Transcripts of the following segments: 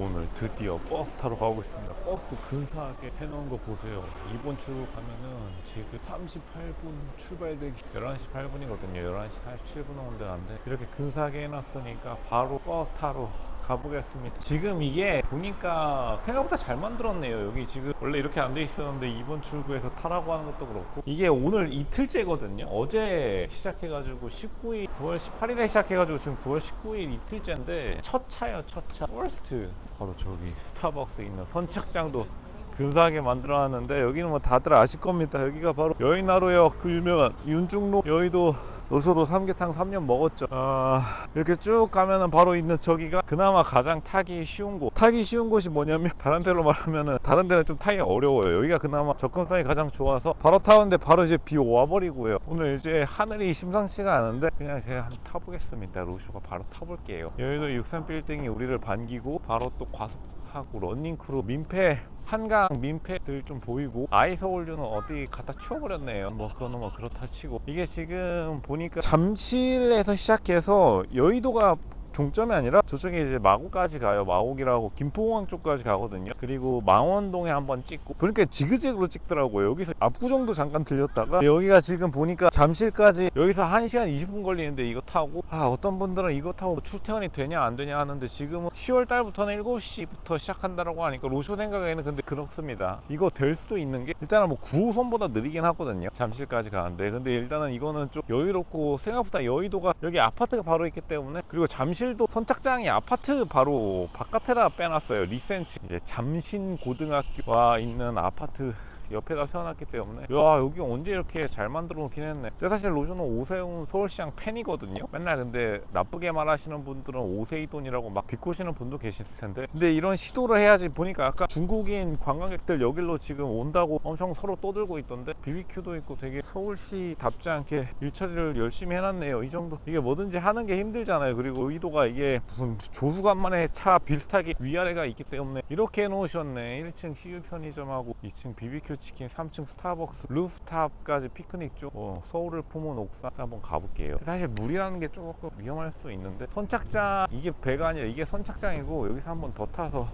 오늘 드디어 버스 타러 가고 있습니다. 버스 근사하게 해놓은 거 보세요. 이번 출국하면은 지금 38분 출발되기 11시 8분이거든요. 11시 47분 오는데 안 돼. 이렇게 근사하게 해놨으니까 바로 버스 타러 가보겠습니다. 지금 이게 보니까 생각보다 잘 만들었네요. 여기 지금 원래 이렇게 안 돼 있었는데 이번 출구에서 타라고 하는 것도 그렇고 이게 오늘 이틀째거든요. 어제 시작해가지고 19일, 9월 18일에 시작해가지고 지금 9월 19일 이틀째인데 첫 차요, 첫 차. 퍼스트 바로 저기 스타벅스 있는 선착장도 근사하게 만들어놨는데 여기는 뭐 다들 아실 겁니다. 여기가 바로 여의나루역 그 유명한 윤중로 여의도 노소도 삼계탕 3년 먹었죠. 아, 이렇게 쭉 가면은 바로 있는 저기가 그나마 가장 타기 쉬운 곳. 타기 쉬운 곳이 뭐냐면 다른 데로 말하면은 다른 데는 좀 타기 어려워요. 여기가 그나마 접근성이 가장 좋아서 바로 타는데 바로 이제 비 와버리고요. 오늘 이제 하늘이 심상치가 않은데 그냥 제가 한번 타보겠습니다. 로쇼가 바로 타볼게요. 여의도 63 빌딩이 우리를 반기고 바로 또 과속 하고 런닝크루 민폐 한강 민폐들 좀 보이고 아이서울류는 어디 갖다 치워버렸네요. 뭐 그거는 뭐 그렇다 치고. 이게 지금 보니까 잠실에서 시작해서 여의도가 종점이 아니라 저쪽에 이제 마곡까지 가요. 마곡이라고 김포공항 쪽까지 가거든요. 그리고 망원동에 한번 찍고 그러니까 지그재그로 찍더라고요. 여기서 압구정도 잠깐 들렸다가 여기가 지금 보니까 잠실까지 여기서 1시간 20분 걸리는데 이거 타고 아 어떤 분들은 이거 타고 출퇴근이 되냐 안 되냐 하는데 지금은 10월 달부터는 7시부터 시작한다라고 하니까 로쇼 생각에는 근데 그렇습니다. 이거 될 수도 있는 게 일단은 뭐 9호선보다 느리긴 하거든요. 잠실까지 가는데 근데 일단은 이거는 좀 여유롭고 생각보다 여의도가 여기 아파트가 바로 있기 때문에 그리고 잠실 잠실도 선착장이 아파트 바로 바깥에다 빼놨어요. 리센치 이제 잠신 고등학교와 있는 아파트 옆에다 세워놨기 때문에. 야 여기 언제 이렇게 잘 만들어 놓긴 했네. 근데 사실 로즈는 오세훈 서울시장 팬이거든요. 맨날 근데 나쁘게 말하시는 분들은 오세이돈이라고 막 비꼬시는 분도 계실 텐데. 근데 이런 시도를 해야지. 보니까 아까 중국인 관광객들 여길로 지금 온다고 엄청 서로 떠들고 있던데. BBQ도 있고 되게 서울시 답지 않게 일처리를 열심히 해놨네요. 이 정도. 이게 뭐든지 하는 게 힘들잖아요. 그리고 의도가 이게 무슨 조수간만의 차 비슷하게 위아래가 있기 때문에 이렇게 해놓으셨네. 1층 CU 편의점하고 2층 BBQ 치킨 3층 스타벅스 루프탑까지 피크닉 쪽 어, 서울을 품은 옥상 한번 가볼게요. 사실 물이라는 게 조금 위험할 수 있는데 선착장 이게 배가 아니라 이게 선착장이고 여기서 한번 더 타서.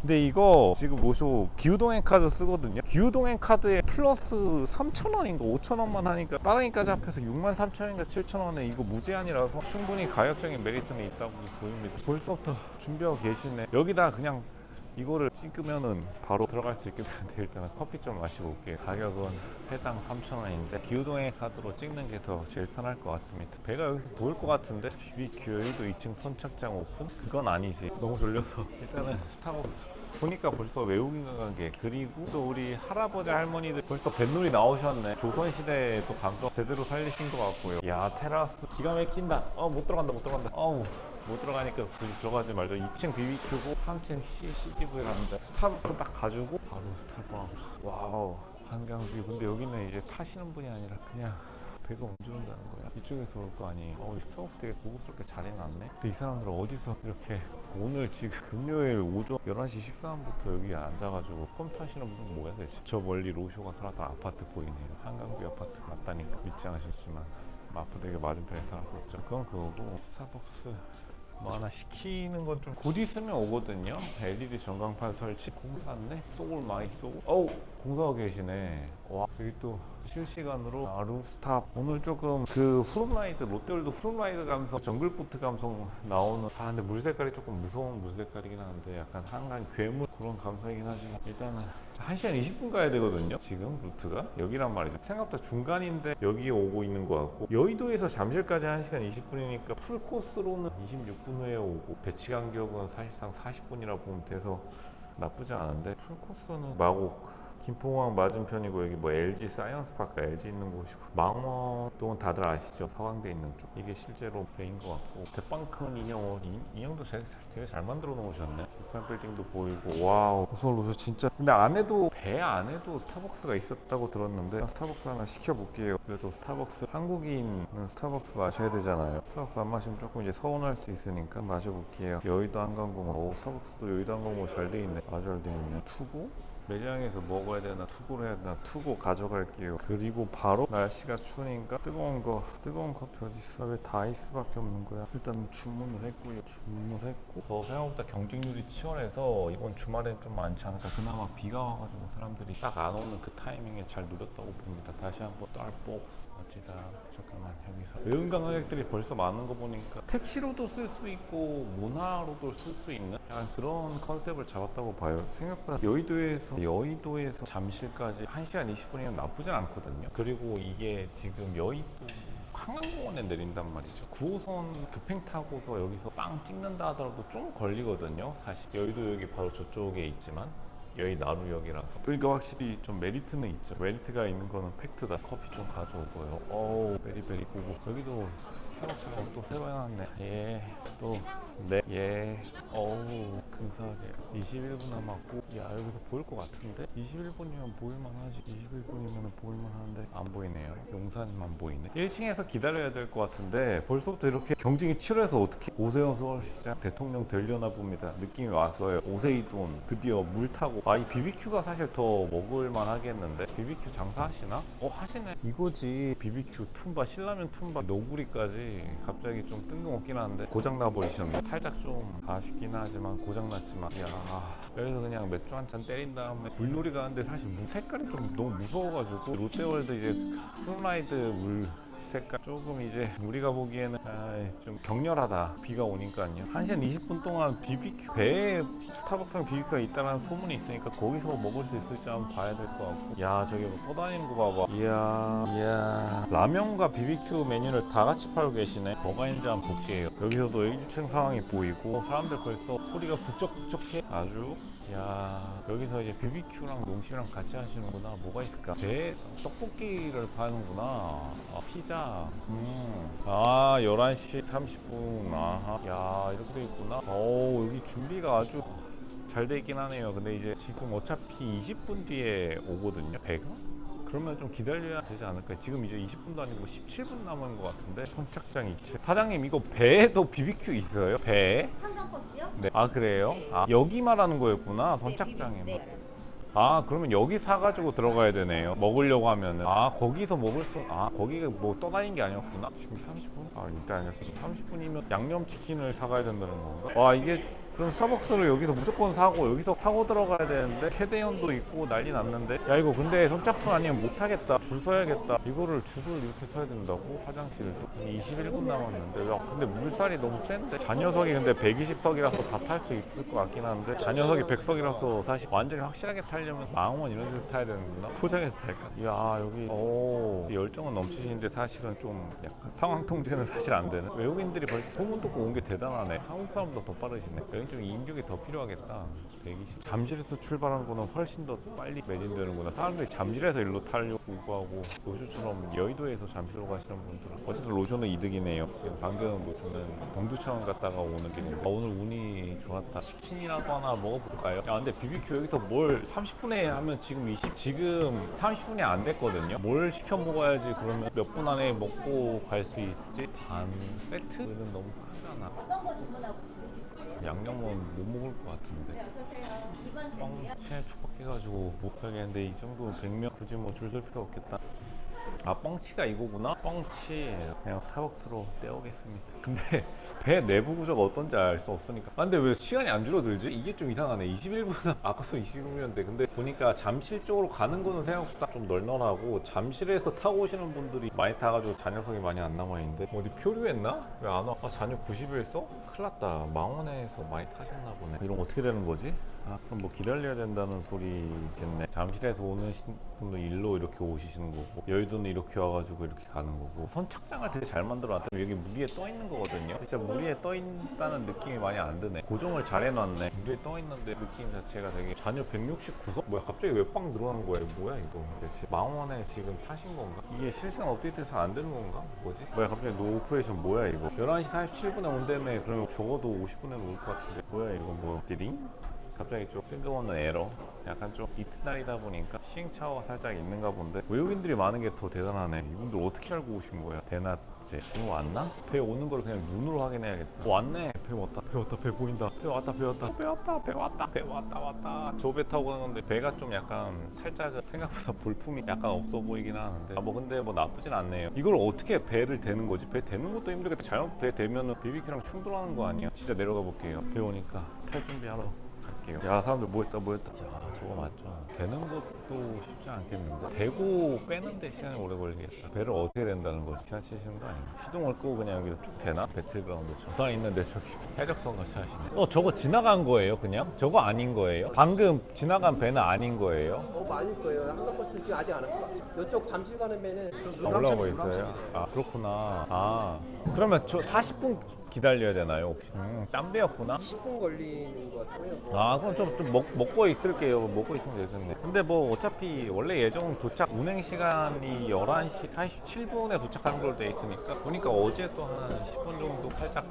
근데 이거 지금 모쇼 기후동행 카드 쓰거든요. 기후동행 카드에 플러스 3,000원인가 5,000원만 하니까 따릉이까지 합해서 63,000원인가 7,000원에 이거 무제한이라서 충분히 가격적인 메리트는 있다고 보입니다. 벌써부터 준비하고 계시네. 여기다 그냥 이거를 찍으면은 바로 들어갈 수 있게 되는데 일단은 커피 좀 마시고 올게요. 가격은 해당 3,000원인데 기후동행 카드로 찍는 게 더 제일 편할 것 같습니다. 배가 여기서 보일 것 같은데? 여의도 2층 선착장 오픈? 그건 아니지. 너무 졸려서. 일단은 스타벅스. 보니까 벌써 외국인 관광객 그리고 또 우리 할아버지 할머니들 벌써 뱃놀이 나오셨네. 조선시대에 또 감성 제대로 살리신 것 같고요. 야 테라스. 기가 막힌다. 어 못 들어간다 못 들어간다. 어우 못 들어가니까 굳이 들어가지 말자. 2층 BBQ고 3층 CCTV에 갑니다. 스타벅스 딱 가지고 바로 스타벅스. 와우. 한강뷰. 근데 여기는 이제 타시는 분이 아니라 그냥 배가 언제 온다는 거야. 이쪽에서 올 거 아니에요. 어, 이 스타벅스 되게 고급스럽게 잘 해놨네. 근데 이 사람들은 어디서 이렇게 오늘 지금 금요일 오전 11시 13분부터 여기 앉아가지고 컴 타시는 분은 뭐야 대체? 저 멀리 로쇼가 살았던 아파트 보이네요. 한강뷰 아파트 맞다니까. 믿지 않으셨지만 마포대교 맞은편에 살았었죠. 그건 그거고 스타벅스 뭐 하나 시키는 건 좀 곧 있으면 오거든요. LED 전광판 설치. 공사네 쏘골 많이 쏘고. 어우 공사하고 계시네. 와 여기 또 실시간으로 아, 루프탑. 오늘 조금 그 푸른라이드 롯데월드 푸른라이드 감성 정글보트 감성 나오는 아 근데 물 색깔이 조금 무서운 물 색깔이긴 한데 약간 한강 괴물 그런 감성이긴 하지만 일단은 1시간 20분 가야 되거든요 지금 루트가? 여기란 말이죠. 생각보다 중간인데 여기에 오고 있는 것 같고 여의도에서 잠실까지 1시간 20분이니까 풀코스로는 26분 후에 오고 배치 간격은 사실상 40분이라 보면 돼서 나쁘지 않은데 풀코스는 마곡 김포공항 맞은편이고 여기 뭐 LG 사이언스파크 LG 있는 곳이고 망원동은 다들 아시죠? 서강대 있는 쪽. 이게 실제로 배인 것 같고. 대빵큰 인형 이, 인형도 되게, 되게 잘 만들어 놓으셨네. 육산 빌딩도 보이고. 와우. 우선 진짜. 근데 안에도 배 안에도 스타벅스가 있었다고 들었는데 스타벅스 하나 시켜 볼게요. 그래도 스타벅스 한국인은 스타벅스 마셔야 되잖아요. 스타벅스 안 마시면 조금 이제 서운할 수 있으니까 마셔볼게요. 여의도 한강공원. 오 스타벅스도 여의도 한강공원 잘 돼 있네. 아주 잘 돼 있네. 투고 매장에서 먹어야 되나 투고를 해야 되나 투고 가져갈게요. 그리고 바로 날씨가 추우니까 뜨거운 거 뜨거운 커피 어딨어? 왜다 아이스밖에 없는 거야? 일단 주문을 했고요. 주문을 했고. 저 생각보다 경쟁률이 치열해서 이번 주말엔 좀 많지 않을까. 그나마 비가 와가지고 사람들이 딱 안 오는 그 타이밍에 잘 노렸다고 봅니다. 다시 한번 딸복 어찌다. 잠깐만 여기서. 외운 관광객들이 벌써 많은 거 보니까 택시로도 쓸 수 있고 문화로도 쓸 수 있는 약간 그런 컨셉을 잡았다고 봐요. 생각보다 여의도에서 여의도에서 잠실까지 1시간 20분이면 나쁘진 않거든요 그리고 이게 지금 여의도 한강공원에 내린단 말이죠. 9호선 급행 타고서 여기서 빵 찍는다 하더라도 좀 걸리거든요. 사실 여의도역이 바로 저쪽에 있지만 여의 나루역이라서 그러니까 확실히 좀 메리트는 있죠. 메리트가 있는 거는 팩트다. 커피 좀 가져오고요. 어우 베리베리 고고 여기도 스타벅스가 또 새로 해놨네. 예. 또 네. 예. 어우 근사하게. 21분 남았고 야 여기서 보일 것 같은데? 21분이면 보일만 하지. 21분이면 보일만 하는데? 안 보이네요. 용산만 보이네. 1층에서 기다려야 될 것 같은데 벌써부터 이렇게 경쟁이 치열해서 어떻게? 오세훈 서울시장 대통령 되려나 봅니다. 느낌이 왔어요. 오세이돈. 드디어 물 타고. 아 이 BBQ가 사실 더 먹을만 하겠는데? BBQ 장사하시나? 어 하시네. 이거지. BBQ 툼바 신라면 툼바 노구리까지 갑자기 좀 뜬금없긴 한데 고장나 버리셨네. 살짝 좀 아쉽긴 하지만 고장났지만. 야 여기서 그냥 맥주 한 잔 때린 다음에 물놀이 가는데 사실 물 색깔이 좀 너무 무서워가지고 롯데월드 이제 풀라이드 물 색깔 조금 이제 우리가 보기에는 아이, 좀 격렬하다. 비가 오니까요. 1시간 20분 동안 BBQ 배에 스타벅스랑 BBQ가 있다는 소문이 있으니까 거기서 먹을 수 있을지 한번 봐야 될 것 같고. 야 저기 뭐 떠다니는 거 봐봐. 이야 이야. 라면과 BBQ 메뉴를 다 같이 팔고 계시네. 뭐가 있는지 한번 볼게요. 여기서도 1층 상황이 보이고 사람들 벌써 소리가 북적북적해. 아주 야 여기서 이제 BBQ랑 농심이랑 같이 하시는구나. 뭐가 있을까? 배 떡볶이를 파는구나. 아, 피자. 음아 11시 30분. 아하. 야 이렇게 돼 있구나. 오 여기 준비가 아주 잘돼 있긴 하네요. 근데 이제 지금 어차피 20분 뒤에 오거든요 배가 그러면 좀 기다려야 되지 않을까 지금 이제 20분도 아니고 17분 남은 것 같은데 선착장 이체 사장님 이거 배에도 BBQ 있어요? 배에? 한강버스요? 네. 아 그래요? 아 여기 말하는 거였구나 선착장에 네. 아 그러면 여기 사가지고 들어가야 되네요 먹으려고 하면은 아 거기서 먹을 수아 거기가 뭐 떠다닌 게 아니었구나 지금 30분? 아 일단 알겠습니다 30분이면 양념치킨을 사가야 된다는 건가? 와 이게 그럼 스타벅스를 여기서 무조건 사고 여기서 타고 들어가야 되는데 최대현도 있고 난리 났는데. 야 이거 근데 선착순 아니면 못 타겠다. 줄 서야겠다. 이거를 줄을 이렇게 서야 된다고? 화장실도? 지금 21분 남았는데. 야 근데 물살이 너무 센데? 잔여석이 근데 120석이라서 다 탈 수 있을 것 같긴 한데. 잔여석이 100석이라서 사실 완전히 확실하게 타려면 망원 이런 데서 타야 되는구나. 포장해서 탈까? 이야 여기 오 열정은 넘치시는데 사실은 좀 약간 상황 통제는 사실 안 되는 외국인들이 벌써 소문 듣고 온 게 대단하네. 한국 사람보다 더 빠르시네 좀 인력이 더 필요하겠다. 120 잠실에서 출발한 거는 훨씬 더 빨리 매진되는구나. 사람들이 잠실에서 일로 타려고 하고 로조처럼 여의도에서 잠실로 가시는 분들은 어쨌든 로조는 이득이네요. 방금 로조는 동두천 갔다가 오는 길인데 아, 오늘 운이 좋았다. 치킨이라도 하나 먹어볼까요? 야 근데 BBQ 여기서 뭘 30분에 하면 지금 20 지금 30분이 안 됐거든요. 뭘 시켜 먹어야지 그러면 몇 분 안에 먹고 갈 수 있지? 반 세트는 너무 크잖아. 어떤 거 주문하고 싶으세요? 양념은 못 먹을 것 같은데 네, 어서오세요. 2번 뻥 세트요? 체에 촉박해가지고 못 가겠는데 이 정도 100명 굳이 뭐 줄 설 필요 없겠다 아 뻥치가 이거구나 뻥치 그냥 스타벅스로 떼오겠습니다 근데 배 내부 구조가 어떤지 알 수 없으니까 아, 근데 왜 시간이 안 줄어들지? 이게 좀 이상하네 21분 아까서 21분이었는데 근데 보니까 잠실 쪽으로 가는 거는 생각보다 좀 널널하고 잠실에서 타고 오시는 분들이 많이 타가지고 잔여석이 많이 안 남아있는데 어디 표류했나? 왜 안 와? 아 잔여 90일 써? 큰일 났다 망원에서 많이 타셨나 보네 이런 거 어떻게 되는 거지? 아 그럼 뭐 기다려야 된다는 소리겠네 잠실에서 오는 신- 분들 일로 이렇게 오시는 거고 여의도는 이렇게 와가지고 이렇게 가는 거고 선착장을 되게 잘 만들어놨다 여기 물 위에 떠 있는 거거든요 진짜 물 위에 떠 있다는 느낌이 많이 안 드네 고정을 잘 해놨네 물 위에 떠 있는데 느낌 자체가 되게 잔여 169석? 뭐야 갑자기 왜빵 늘어난 거야 뭐야 이거 대체 망원에 지금 타신 건가? 이게 실시간 업데이트해서 안 되는 건가? 뭐지? 뭐야 갑자기 노 오퍼레이션 뭐야 이거 11시 47분에 온다며 그러면 적어도 50분에는 올것 같은데 뭐야 이거 뭐 디딩? 갑자기 좀 뜬금없는 에러? 약간 좀 이튿날이다 보니까 시행착오가 살짝 있는가 본데 외국인들이 많은 게 더 대단하네. 이분들 어떻게 알고 오신 거야? 대낮에 지금 왔나? 배 오는 걸 그냥 눈으로 확인해야겠다. 어, 왔네. 배 왔다. 배 왔다. 배 보인다. 배 왔다. 배 왔다. 배 왔다. 배 왔다. 배 왔다. 왔다. 저 배 타고 가는 건데 배가 좀 약간 살짝 생각보다 볼품이 약간 없어 보이긴 하는데. 아, 뭐 근데 뭐 나쁘진 않네요. 이걸 어떻게 배를 대는 거지? 배 대는 것도 힘들겠다. 잘못 배 대면은 BBQ랑 충돌하는 거 아니야? 진짜 내려가 볼게요. 배 오니까 탈 준비하러 갈게요 야 사람들 뭐 했다 뭐 했다 야 저거 맞죠 되는 것도 쉽지 않겠는데 대고 빼는데 시간이 오래 걸리겠다 배를 어떻게 된다는 거지 지나치시는 거 아니에요 시동을 끄고 그냥 여기서 쭉 되나? 배틀그라운드 부산 있는데 저기 해적선 같이 하시네 어 저거 지나간 거예요 그냥? 저거 아닌 거예요? 방금 지나간 배는 아닌 거예요? 어, 많을 거예요. 한강버스 지금 아직 안 왔을 것 같아요. 이쪽 잠실 가는 배는 그 아, 올라오고 있어요. 아 그렇구나. 아 그러면 저 40분 기다려야 되나요 혹시? 음, 딴 배였구나. 10분 걸리는 것 같아요. 아 그럼 좀, 좀 먹, 먹고 있을게요 먹고 있으면 되겠네 근데 뭐 어차피 원래 예정 도착 운행 시간이 11시 47분에 도착하는 걸로 돼 있으니까 보니까 어제 또 한 10분 정도 살짝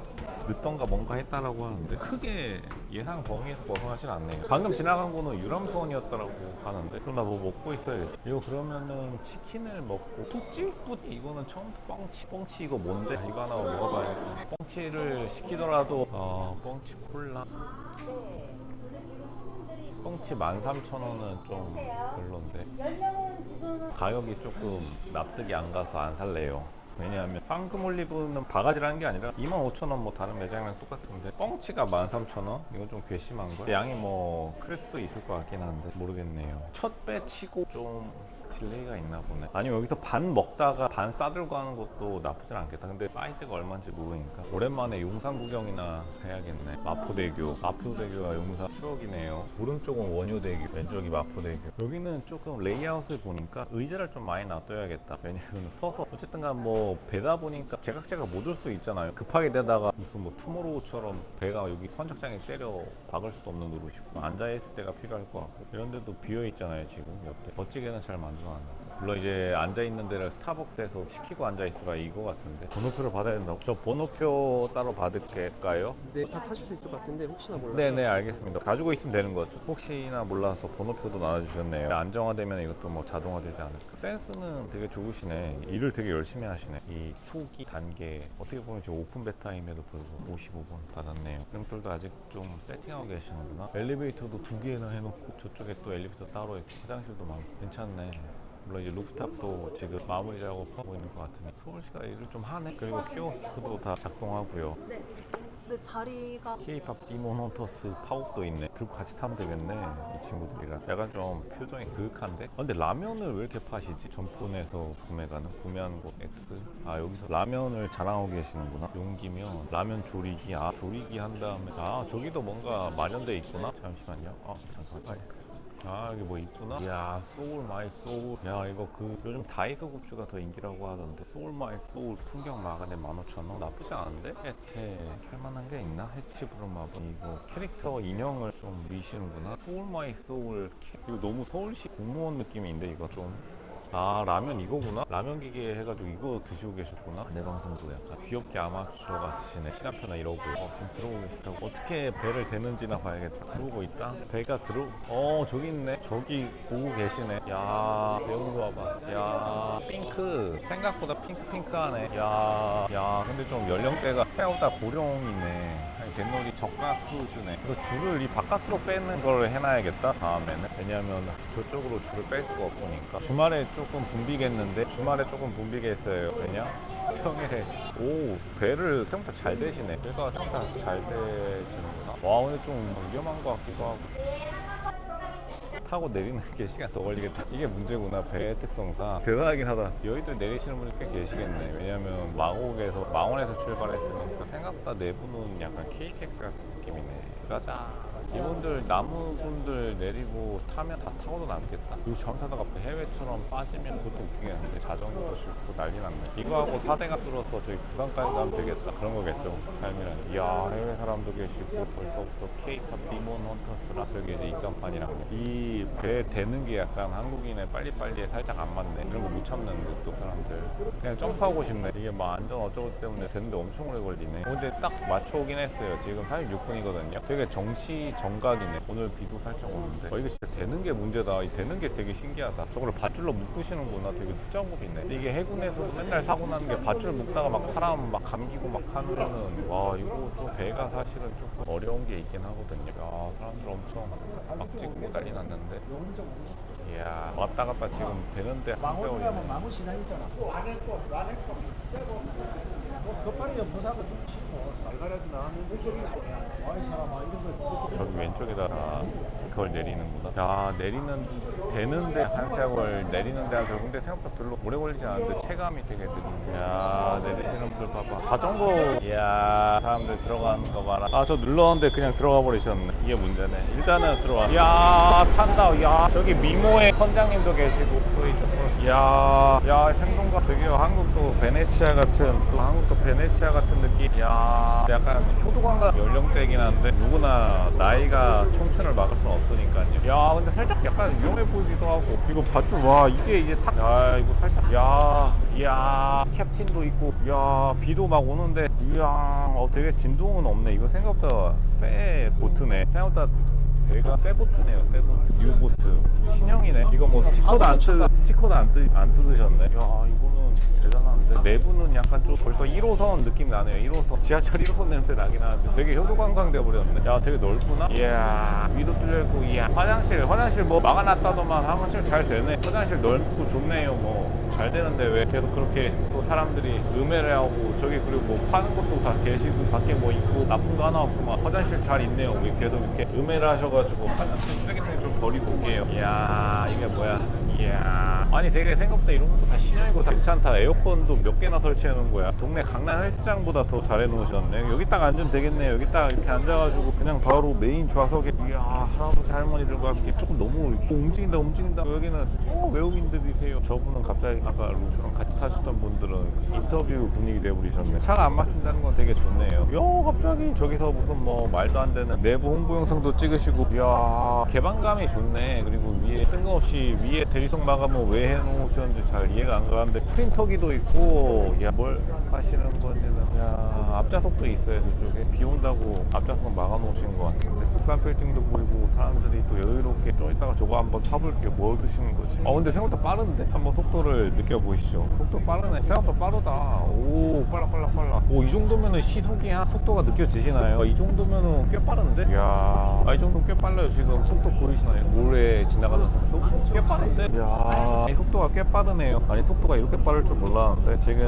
늦던가 뭔가 했다라고 하는데 크게 예상 범위에서 벗어나진 않네요. 방금 지나간 거는 유람선이었다라고 하는데 그럼 나 뭐 먹고 있어야겠다. 이거 그러면은 치킨을 먹고? 푸찌 이거는 처음부터 뻥치 뻥치 이거 뭔데? 이거 하나 먹어봐야겠다. 뻥치를 시키더라도 어 뻥치 콜라. 뻥치 13,000원은 좀 별론데. 10명은 지금 가격이 조금 납득이 안 가서 안 살래요 왜냐하면 황금 올리브는 바가지라는 게 아니라 25,000원 뭐 다른 매장이랑 똑같은데 뻥치가 13,000원? 이건 좀 괘씸한 거야 양이 뭐 클 수도 있을 것 같긴 한데 모르겠네요 첫 배 치고 좀 딜레이가 있나 보네. 아니면 여기서 반 먹다가 반 싸들고 하는 것도 나쁘진 않겠다. 근데 사이즈가 얼마인지 모르니까. 오랜만에 용산 구경이나 해야겠네. 마포대교. 마포대교가 용산 추억이네요. 오른쪽은 원효대교 왼쪽이 마포대교. 여기는 조금 레이아웃을 보니까 의자를 좀 많이 놔둬야겠다. 왜냐면 서서 어쨌든 간 뭐 배다 보니까 제각제가 못 올 수 있잖아요. 급하게 되다가 무슨 뭐 투모로우처럼 배가 여기 선착장에 때려 박을 수도 없는 노릇이고. 앉아있을 때가 필요할 것 같고. 이런 데도 비어있잖아요 지금 옆에. 멋지게는 잘 만들어 놨네 물론 이제 앉아 있는 데를 스타벅스에서 시키고 앉아 있으라 이거 같은데. 번호표를 받아야 된다고? 저 번호표 따로 받을까요? 네, 다 타실 수 있을 것 같은데 혹시나 몰라서. 네 네 알겠습니다. 가지고 있으면 되는 거죠. 혹시나 몰라서 번호표도 나눠주셨네요. 안정화되면 이것도 뭐 자동화되지 않을까. 센스는 되게 좋으시네. 일을 되게 열심히 하시네. 이 초기 단계 어떻게 보면 지금 오픈 베타임에도 불구하고 55번 받았네요. 그분들도 아직 좀 세팅하고 계시는구나. 엘리베이터도 두 개나 해놓고 저쪽에 또 엘리베이터 따로 있고 화장실도 많고. 괜찮네 물론 이제 루프탑도 지금 마무리 작업하고 있는 것 같으니 서울시가 일을 좀 하네 그리고 키오스크도 다 작동하고요 네. 근데 자리가 K-팝 디몬 헌터스 파옥도 있네. 들고 같이 타면 되겠네. 이 친구들이랑. 약간 좀 표정이 그윽한데? 아, 근데 라면을 왜 이렇게 파시지? 점폰에서 구매가는 구매하는 곳 X. 아, 여기서 라면을 자랑하고 계시는구나. 용기면 라면 조리기. 아, 조리기 한 다음에. 아, 저기도 뭔가 마련돼 있구나. 잠시만요. 어, 잠깐만. 아 여기 뭐 있구나? 이야. 소울 마이 소울. 야 이거 그 요즘 다이소 굿즈가 더 인기라고 하던데. 소울 마이 소울. 풍경 마가네 15,000원? 나쁘지 않은데? 혜태 살만한 게 있나? 해치 브로마블. 이거 캐릭터 인형을 좀 미시는구나. 소울 마이 소울 캐- 이거 너무 서울시 공무원 느낌인데 이거 좀 아 라면 이거구나? 라면 기계 해가지고 이거 드시고 계셨구나? 내 방송도 약간 귀엽게 아마추어 같으시네. 시간표나 이러고 어, 지금 들어오고 계시다고? 어떻게 배를 대는지나 봐야겠다. 들어오고 있다? 배가 들어 어 저기 있네. 저기 오고 계시네. 야 배우는 거 봐봐. 야 핑크. 생각보다 핑크핑크하네. 야야 근데 좀 연령대가 생각보다 고령이네 뱃놀이 저가 크루즈네 이거 줄을 이 바깥으로 빼는 걸 해놔야겠다 다음에는. 왜냐면 저쪽으로 줄을 뺄 수가 없으니까. 주말에 조금 붐비겠는데? 주말에 조금 붐비겠어요. 왜냐? 평일에 오 배를 생각보다 잘 되시네. 배가 생각보다 잘 되시는구나. 와 근데 좀 위험한 것 같기도 하고 타고 내리는 게 시간 더 걸리겠다. 이게 문제구나. 배 특성상. 대단하긴 하다. 여의도 내리시는 분이 꽤 계시겠네. 왜냐면 마곡에서, 망원에서 출발했으니까 생각보다 내부는 약간 KTX 같은 느낌이네. 가자. 이분들 나무분들 내리고 타면 다 타고도 남겠다. 이거 잘못하다가 해외처럼 빠지면 그것도 웃기겠는데 자전거도 싣고 난리 났네. 이거하고 사대가 뚫어서 저희 부산까지 가면 되겠다. 그런 거겠죠. 삶이란. 이야 해외 사람도 계시고 벌써부터 K-팝 디몬 헌터스라 저기 이제 입간판이랑 이 배 대는 게 약간 한국인의 빨리빨리에 살짝 안 맞네. 이런 거 못 참는 또 사람들. 그냥 점프하고 싶네. 이게 뭐 안전 어쩌고 때문에 되는데 엄청 오래 걸리네. 어, 근데 딱 맞춰오긴 했어요. 지금 46분이거든요. 되게 정시 정각이네. 오늘 비도 살짝 오는데. 어, 이게 진짜 되는 게 문제다. 이 되는 게 되게 신기하다. 저걸 밧줄로 묶으시는구나. 되게 수작업이네. 이게 해군에서도 맨날 사고 나는 게 밧줄 묶다가 막 사람 막 감기고 막 거는 와 이거 좀 배가 사실은 조금 어려운 게 있긴 하거든요. 야 사람들 엄청 막 찍고 난리 났는데. 이야 왔다 갔다 지금 되는데 한 망원이라면 세월이네. 망원 시장이잖아. 뭐 급하게 부사가 좀 치고 살가려서 나왔는데 와이 사람아 이런 거 저기 왼쪽에다 그 걸 내리는구나. 야 내리는 되는데 한 세월 내리는데 한 세월 근데 생각보다 별로 오래 걸리지 않는데 체감이 되게 느린데. 야 내리시는 분들 봐봐. 자전거. 이야 사람들 들어가는 거 봐라. 아 저 눌렀는데 그냥 들어가 버리셨네. 이게 문제네. 일단은 들어와. 야 탄다. 야 저기 미모의 선장님도 계시고 또. 야, 야 생동감 되게요. 한국도 베네치아 같은 또 한국도 베네치아 같은 느낌. 야, 약간 효도관광 연령대이긴 한데 누구나 나이가 청춘을 막을 수는 없으니까요. 야, 근데 살짝 약간 위험해 보이기도 하고. 이거 밧줄 와 이게 이제 탁. 야, 이거 살짝. 야, 야 캡틴도 있고. 야, 비도 막 오는데. 이야, 어 되게 진동은 없네. 이거 생각보다 새 보트네. 생각보다 얘가 세보트네요, 세보트. 뉴보트. 신형이네. 이거 뭐 스티커도 안 뜯, 스티커도 안, 뜯, 안 뜯으셨네. 야, 이거는 대단한데. 내부는 약간 좀 벌써 1호선 느낌 나네요, 1호선. 지하철 1호선 냄새 나긴 하는데 되게 효도관광 돼버렸네. 야, 되게 넓구나? 이야, 위도 뚫려있고, 이야. 화장실, 화장실 뭐 막아놨다더만 화장실 잘 되네. 화장실 넓고 좋네요, 뭐. 잘 되는데 왜 계속 그렇게 또 사람들이 음해를 하고 저기 그리고 뭐 파는 것도 다 계시고 밖에 뭐 있고 나쁜 거 하나 없구만 화장실 잘 있네요. 왜 계속 이렇게 음해를 하셔가지고 화장실 쓰레기통 좀 버리고 올게요. 이야 이게 뭐야 이야. 아니 되게 생각보다 이런 것도 다 신형이고 다 괜찮다. 에어컨도 몇 개나 설치해 놓은 거야. 동네 강남 헬스장보다 더 잘해 놓으셨네. 여기 딱 앉으면 되겠네. 여기 딱 이렇게 앉아가지고 그냥 바로 메인 좌석에. 이야 할아버지 할머니들과 함께. 조금 너무 움직인다 움직인다. 여기는 어, 외국인들이세요. 저분은 갑자기 아까 루시랑 같이 타셨던 분들은 인터뷰 분위기 돼버리셨네. 차가 안 막힌다는 건 되게 좋네요. 야 갑자기 저기서 무슨 뭐 말도 안 되는 내부 홍보 영상도 찍으시고. 이야 개방감이 좋네. 그리고 위에 뜬금없이 위에 대리 석 마감은 왜 해놓으셨는지 잘 이해가 안 가는데 프린터기도 있고 야 뭘 하시는 건지는 야 앞좌석도 있어요 저쪽에. 비 온다고 앞좌석 막아놓으신 것 같은데 국산 빌딩도 보이고 사람들이 또 여유롭게 좀 이따가 저거 한번 타볼게요. 뭐 드시는 거지? 아 근데 생각보다 빠른데? 한번 속도를 느껴보시죠. 속도 빠르네. 생각보다 빠르다. 오 빨라 빨라 빨라. 오 이 정도면은 시속이 한 속도가 느껴지시나요? 아, 이 정도면은 꽤 빠른데? 이야. 아, 이 정도면 꽤 빨라요. 지금 속도 보이시나요? 모래 지나가는 속도? 꽤 빠른데? 이야. 이 속도가 꽤 빠르네요. 아니 속도가 이렇게 빠를 줄 몰랐는데 지금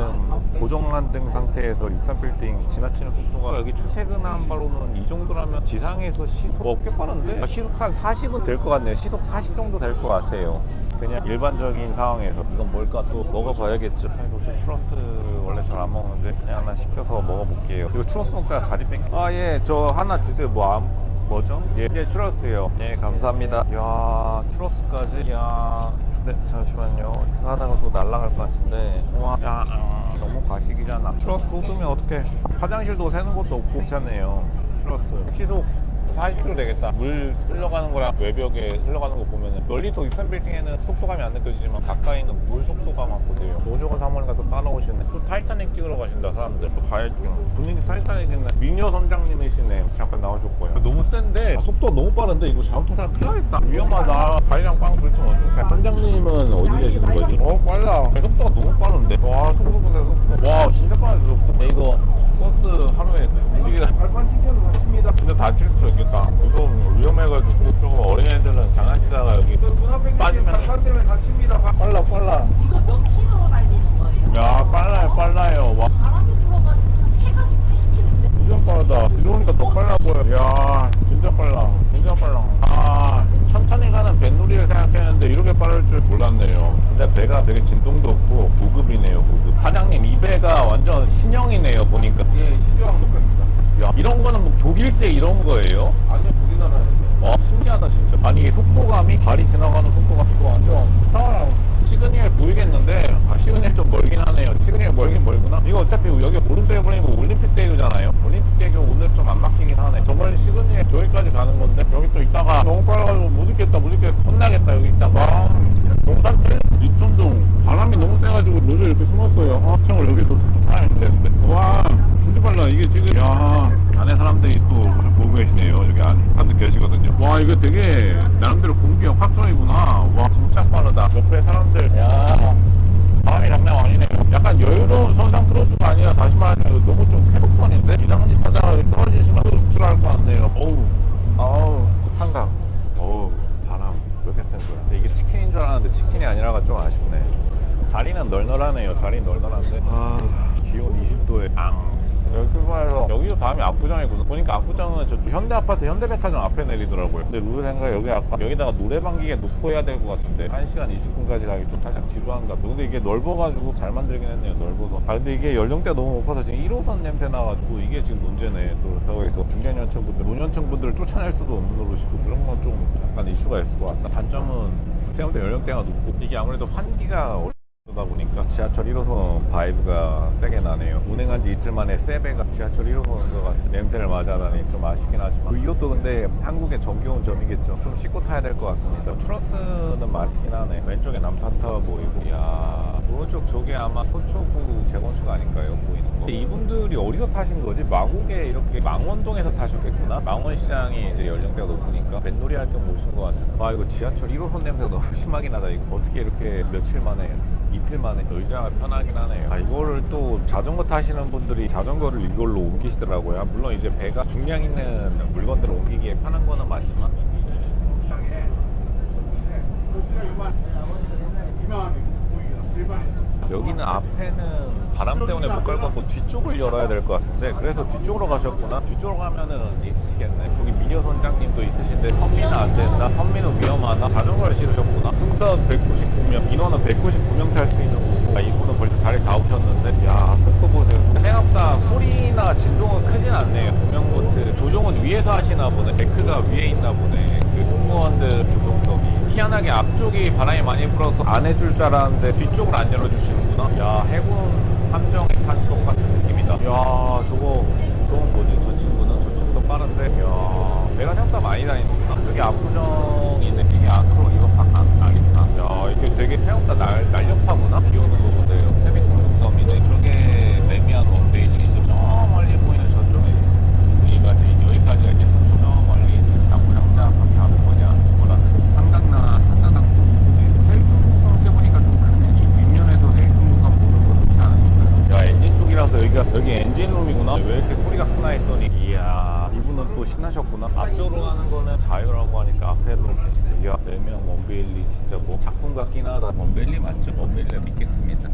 고정안등 상태에서 63빌딩 지나치는 속도가 여기 출퇴근한 바로는 이 정도라면 지상에서 시속 어, 꽤 빠른데? 아, 시속 한 40은 될 것 같네요. 시속 40 정도 될 것 같아요. 그냥 일반적인 상황에서. 이건 뭘까? 또 먹어봐야겠죠. 로시 추러스 원래 잘 안 먹는데? 그냥 하나 시켜서 먹어볼게요. 이거 추러스 먹다가 자리 뺏기 아예. 저 하나 주세요. 뭐 안, 뭐죠? 예, 예 추러스요. 예 감사합니다. 이야 추러스까지? 이야 근데 잠시만요. 이거 하다가 또 날아갈 것 같은데. 와. 야, 아, 너무 과식이잖아. 추러스 쏟으면 어떻게 화장실도 새는 것도 없고. 괜찮네요. 추러스. 시속 40km 되겠다. 물 흘러가는 거랑 외벽에 흘러가는 거 보면은 멀리서 63빌딩에는 속도감이 안 느껴지지만 가까이는 물 속도감만 보세요. 노조가 사모님과 또 따라오시네. 또 타이타닉 찍으러 가신다 사람들. 또 가야죠. 분위기 타이타닉이네. 미녀 선장님이시네. 잠깐 나오셨고요. 너무 센데 아, 속도가 너무 빠른데 이거 잘못하면 큰일 나겠다. 위험하다. 다리랑 빵 부딪히면 어떡해. 선장님은 어디 계시는 거지? 어 빨라. 속도가 너무 빠른데. 와 속도 보세요 속도. 와 진짜 빠르죠 속도. 근데 이거 버스 하루에 우리가 발판 튕겨도 맞습니다. 근데 다칠 수 있겠다. 이거 위험해가지고 조금 어린애들은 장난치다가 여기 빠지면 때문에 다칩니다. 빨라 빨라. 몇 킬로 달리는 거예요? 야 빨라요 빨라요. 와 바람이 불어가지고 체가 완전 빠르다. 들어오니까 더 빨라 보여. 야 진짜 빨라. 진짜 빨라. 아 천천히 가는 뱃놀이를 생각했는데 이렇게 빠를 줄 몰랐네요. 근데 배가 되게 진동도 없고 구급이네요 구급. 사장님 이 배가 완전 신형이네요 보니까. 예, 신조항 목표입니다. 야 이런 거는 뭐 독일제 이런 거예요 우리나라에서. 와 신기하다 진짜 아니 이 속도감이 발이 지나가는 속도가 이거 완전 차랑 시그니엘 보이겠는데 아 시그니엘 좀 멀긴 하네요 시그니엘 멀긴 멀구나 이거 어차피 여기 오른쪽에 보이는 거 올림픽 대교잖아요 올림픽 대교 오늘 좀 안 막히긴 하네 저 멀리 시그니엘 저기까지 가는 건데 여기 또 있다가 너무 빨라가지고 못 있겠다 못 있겠다 혼나겠다 여기 있다가 용산텔 입천동 바람이 너무 세가지고 로저 이렇게 숨었어요 아 참을 여기서 사람이 되는데 와 진짜 빨라 이게 지금 야 안에 사람들이 또 보고 계시네요 여기 안에 사람들 계시거든요 이게 되게 나름대로 공기가 확정이구나. 와 진짜 빠르다. 옆에 사람들 야 마음이 장난 아니네. 약간 여유로운 선상 트로트가 아니라 다시 말하면 너무 좀 쾌속선인데 이상한 짓 하다가 떨어지시면 출할 것 같네요. 어우 아우 한강. 어우 바람 왜 이렇게 센 거야. 근데 이게 치킨인 줄 알았는데 치킨이 아니라가 좀 아쉽네. 자리는 널널하네요. 자리는 널널한데. 아 기온 20도에 앙. 여기서 여기도 다음이 압구정이구나. 보니까 압구정은 저 현대아파트 현대백화점 앞에 내리더라고요. 근데 룰 생각 여기 아까 여기다가 노래방 기계 놓고 해야 될 것 같은데 1시간 20분까지 가기 좀 살짝 지루한가. 봐. 근데 이게 넓어가지고 잘 만들긴 했네요. 넓어서. 아 근데 이게 연령대가 너무 높아서 지금 1호선 냄새 나가지고 이게 지금 문제네. 또 저기서 중견연층 분들, 노년층 분들을 쫓아낼 수도 없는 노릇이고 그런 건 좀 약간 이슈가 있을 것 같다. 단점은 생각보다 연령대가 높고 이게 아무래도 환기가 그러다 보니까 지하철 1호선 바이브가 세게 나네요. 운행한 지 이틀 만에 세배가 지하철 1호선 것 같은 냄새를 맞아다니 좀 아쉽긴 하지만 그 이것도 근데 한국의 정겨운 점이겠죠. 좀 씻고 타야 될 것 같습니다. 트러스는 맛있긴 하네. 왼쪽에 남산타워 보이고 이야 오른쪽 저게 아마 서초구 재건축 아닌가요? 보이는 거. 이분들이 어디서 타신 거지? 마곡에 이렇게 망원동에서 타셨겠구나? 망원시장이 이제 연령대가 높으니까 뱃놀이 할겸 모신 것 같은. 와 이거 지하철 1호선 냄새가 너무 심하긴 하다. 이거 어떻게 이렇게 며칠 만에 이틀 만에 의자가 편하긴 하네요. 아, 이거를 또 자전거 타시는 분들이 자전거를 이걸로 옮기시더라고요. 물론 이제 배가 중량 있는 물건들을 옮기기에 편한 거는 맞지만. 여기는 앞에는 바람 때문에 못갈것 같고 뒤쪽을 열어야 될 것 같은데 그래서 뒤쪽으로 가셨구나 뒤쪽으로 가면은 있으시겠네 거기 미녀 선장님도 있으신데 선미는 안 된다 선미는 위험하다 자전거를 실으셨구나 승선 199명 인원은 199명 탈 수 있는 거고 아, 이분은 벌써 자리 잡으셨는데 야 속도 보세요 생각보다 소리나 진동은 크진 않네요 조명보트 조종은 위에서 하시나 보네 데크가 위에 있나 보네 그 승무원들 조종석이 희한하게 앞쪽이 바람이 많이 불어서 안 해줄 줄 알았는데 뒤쪽을 안 열어주시는구나. 야 해군 함정에 탄것 같은 느낌이다. 야 저거 저건 뭐지? 저 친구는 저 친구도 빠른데. 야 내가 생각보다 많이 다니는구나. 여기 압구정이네. 이게 앞으로 이거 박 안, 아니구나. 야 이게 되게 생각보다 날, 날렵하구나. 비 오는 거 보세요. 헤비 통통섬이네. 저게 레미안 원베이지죠. 저 멀리 보이는 저쪽에 여기가 이제 여기까지가 이제 서초 저 멀리 남부장자 앞에 가는 거냐 뭐라 한강나 한강당 세일동선 이렇게 보니까 좀 크네 이 뒷면에서 세일동선 보는 거 좋지 않으니까 야 엔진 쪽이라서 여기가 여기 엔진룸이구나 왜 이렇게 소리가 크나 했더니 이야 이분은 또 신나셨구나 앞쪽으로 가는 거는 자유라고 하니까 앞에도 계시고 이 야 네명 원베일리 진짜 뭐 작품 같긴 하다 원베일리 맞죠? 원베일리 믿겠습니다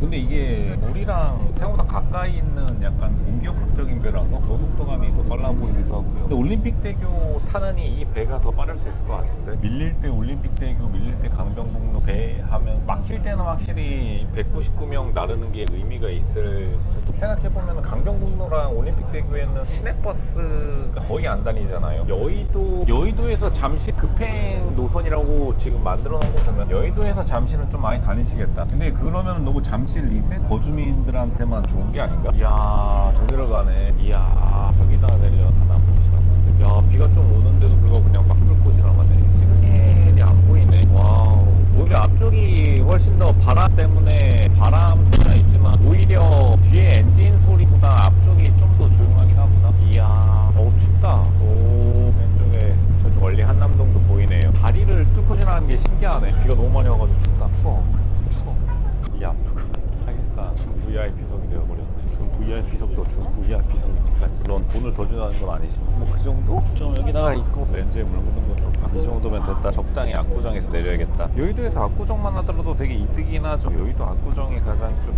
근데 이게 물이랑 생각보다 가까이 있는 약간 공격학적인 배라서 저속도감이 더 빨라 보이기도 하고요. 근데 올림픽대교 타느니 이 배가 더 빠를 수 있을 것 같은데 밀릴 때 올림픽대교, 밀릴 때 강변북로 배 하면 막힐 때는 확실히 199명 나르는 게 의미가 있을 수도 생각해보면 강변북로랑 올림픽대교에는 시내버스가 거의 안 다니잖아요. 여의도 여의도에서 잠시 급행 노선이라고 지금 만들어 놓은 거 보면 여의도에서 잠시는 좀 많이 다니시겠다. 근데 그러면 너무 잠시 리셋 거주민들한테만 좋은 게 아닌가? 이야 저기로 가네. 이야 저기다가 내려 하나 보이시나 야 비가 좀 오는데도 불구하고 그냥 막 뚫고 지나가네. 시그널이 안 보이네. 와우. 오히려 앞쪽이 훨씬 더 바람 때문에 바람 소리가 있지만 오히려 뒤에 엔진 소리보다 앞쪽이 좀 더 조용하긴 하구나. 이야, 어우 춥다. 오, 왼쪽에 저쪽 멀리 한남동도 보이네요. 다리를 뚫고 지나가는 게 신기하네. 비가 너무 많이 와가지고 춥다. 추워. 추워. 사실상 VIP석이 되어버렸네. 준 VIP석도 준 VIP석이니까 물론 돈을 더 준다는 건 아니지만 뭐 그 정도? 좀 여기다가 있고 렌즈에 물 묻는 건. 이 정도면 됐다. 적당히 압구정에서 내려야겠다. 여의도에서 압구정만 하더라도 되게 이득이긴 하죠. 여의도 압구정이 가장 좀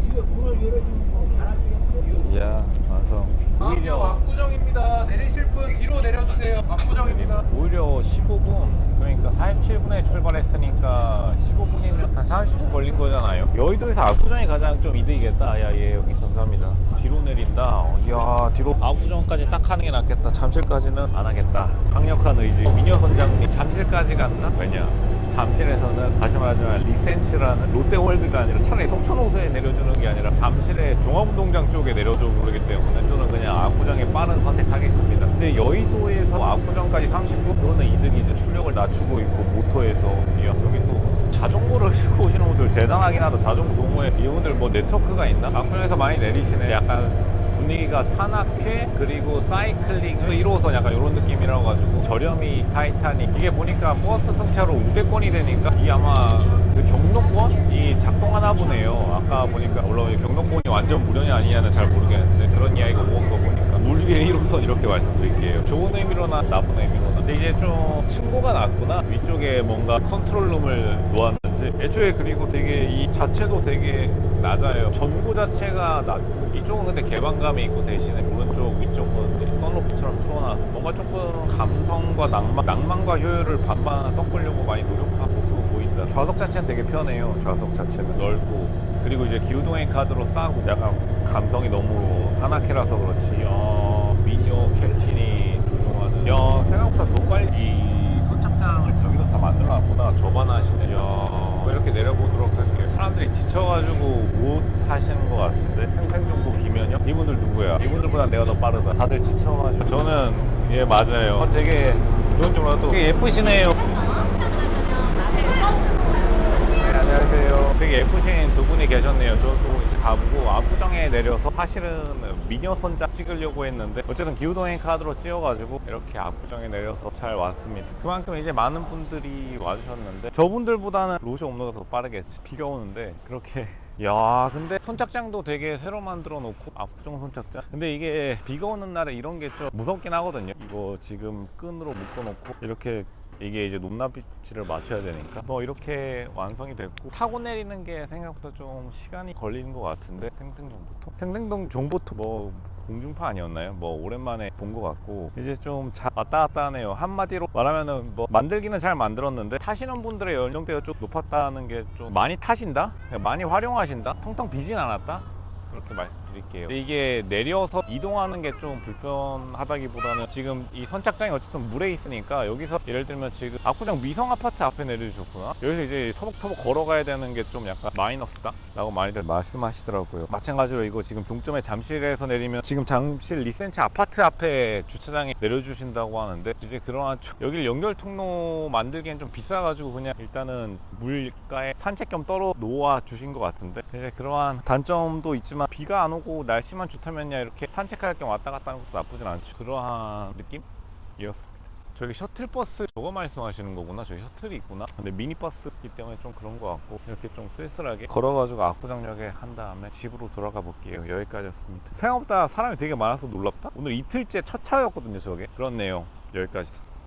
이야 완성 오히려 압구정입니다. 내리실 분 뒤로 내려주세요. 압구정입니다. 오히려 15분 그러니까 47분에 출발했으니까 15분이면 한 30분 걸린 거잖아요 여의도에서 압구정이 가장 좀 이득이겠다 야예 여기 감사합니다 내린다 이야 뒤로 압구정까지 딱 하는 게 낫겠다 잠실까지는 안 하겠다 강력한 의지 미녀 선장님 잠실까지 간다? 왜냐 잠실에서는 다시 말하자면 리센츠라는 롯데월드가 아니라 차라리 속초노소에 내려주는 게 아니라 잠실의 종합운동장 쪽에 내려주고 그러기 때문에 저는 그냥 압구정에 빠른 선택하겠습니다. 근데 여의도에서 압구정까지 30분? 그거는 이득이지. 출력을 낮추고 있고 모터에서 이야 저기 또 자전거를 싣고 오시는 분들 대단하긴 하다. 자전거 동호회 이분들 뭐 네트워크가 있나? 압구정에서 많이 내리시네. 약간 분위기가 산악회 그리고 사이클링 1호선 약간 이런 느낌이라 가지고 저렴이 타이타닉 이게 보니까 버스 승차로 우대권이 되니까 이 아마 그 경로권이 작동하나 보네요 아까 보니까 물론 경로권이 완전 무료냐 아니냐는 잘 모르겠는데 그런 이야기가 오은 거보 위에 1호선 이렇게 말씀드릴게요. 좋은 의미로나 나쁜 의미로나. 근데 이제 좀 층고가 낮구나? 위쪽에 뭔가 컨트롤룸을 놓았는지. 애초에 그리고 되게 이 자체도 되게 낮아요. 전구 자체가 낮고 이쪽은 근데 개방감이 있고 대신에 오른쪽 위쪽은 이제 선루프처럼 틀어놔서 뭔가 조금 감성과 낭만, 낭만과 효율을 반반 섞으려고 많이 노력한 모습을 보인다. 좌석 자체는 되게 편해요. 좌석 자체는 넓고. 그리고 이제 기후동행 카드로 싸고 약간 감성이 너무 산악회라서 그렇지. 야 미니어 캡틴이 조종하는 야 생각보다 너무 빨리 이 선착장을 저기서 다 만들어놨구나. 저반하시네 야 이렇게 내려보도록 할게요. 사람들이 지쳐가지고 못 하시는 것 같은데? 생생정보 김현영 이분들 누구야 이분들보다 내가 더 빠르다. 다들 지쳐가지고. 저는 예 맞아요. 어, 되게 좋은 줄 몰라도 되게 예쁘시네요. 네, 안녕하세요. 되게 예쁘신 두 분이 계셨네요. 저도 이제 가보고 압구정에 내려서 사실은 미녀 선자 찍으려고 했는데 어쨌든 기후동행 카드로 찍어가지고 이렇게 압구정에 내려서 잘 왔습니다. 그만큼 이제 많은 분들이 와주셨는데 저분들보다는 로시 업로드가 더 빠르겠지. 비가 오는데 그렇게 야 근데 선착장도 되게 새로 만들어 놓고 압구정 선착장 근데 이게 비가 오는 날에 이런 게 좀 무섭긴 하거든요 이거 지금 끈으로 묶어 놓고 이렇게 이게 이제 높낮이를 맞춰야 되니까 뭐 이렇게 완성이 됐고 타고 내리는 게 생각보다 좀 시간이 걸리는 것 같은데 생생정보통 생생동 정보통 뭐 공중파 아니었나요? 뭐 오랜만에 본 것 같고 이제 좀 자- 왔다 갔다 하네요 한마디로 말하면은 뭐 만들기는 잘 만들었는데 타시는 분들의 연령대가 좀 높았다는 게 좀 많이 타신다? 많이 활용하신다? 텅텅 비진 않았다? 그렇게 말씀 드릴게요. 이게 내려서 이동하는 게 좀 불편하다기보다는 지금 이 선착장이 어쨌든 물에 있으니까 여기서 예를 들면 지금 압구정 미성 아파트 앞에 내려주셨구나. 여기서 이제 터벅터벅 걸어가야 되는 게 좀 약간 마이너스다? 라고 많이들 말씀하시더라고요. 마찬가지로 이거 지금 종점에 잠실에서 내리면 지금 잠실 리센츠 아파트 앞에 주차장에 내려주신다고 하는데 이제 그러한 초- 여기를 연결 통로 만들기엔 좀 비싸가지고 그냥 일단은 물가에 산책 겸 떨어 놓아 주신 것 같은데 이제 그러한 단점도 있지만 비가 안 오고 날씨만 좋다면야 이렇게 산책할 겸 왔다 갔다 하는 것도 나쁘진 않죠. 그러한 느낌이었습니다. 저기 셔틀버스 저거 말씀하시는 거구나. 저기 셔틀이 있구나. 근데 미니버스이기 때문에 좀 그런 것 같고 이렇게 좀 쓸쓸하게 걸어가지고 압구정역에 한 다음에 집으로 돌아가 볼게요. 여기까지였습니다. 생각보다 사람이 되게 많아서 놀랍다. 오늘 이틀째 첫 차였거든요 저게. 그렇네요. 여기까지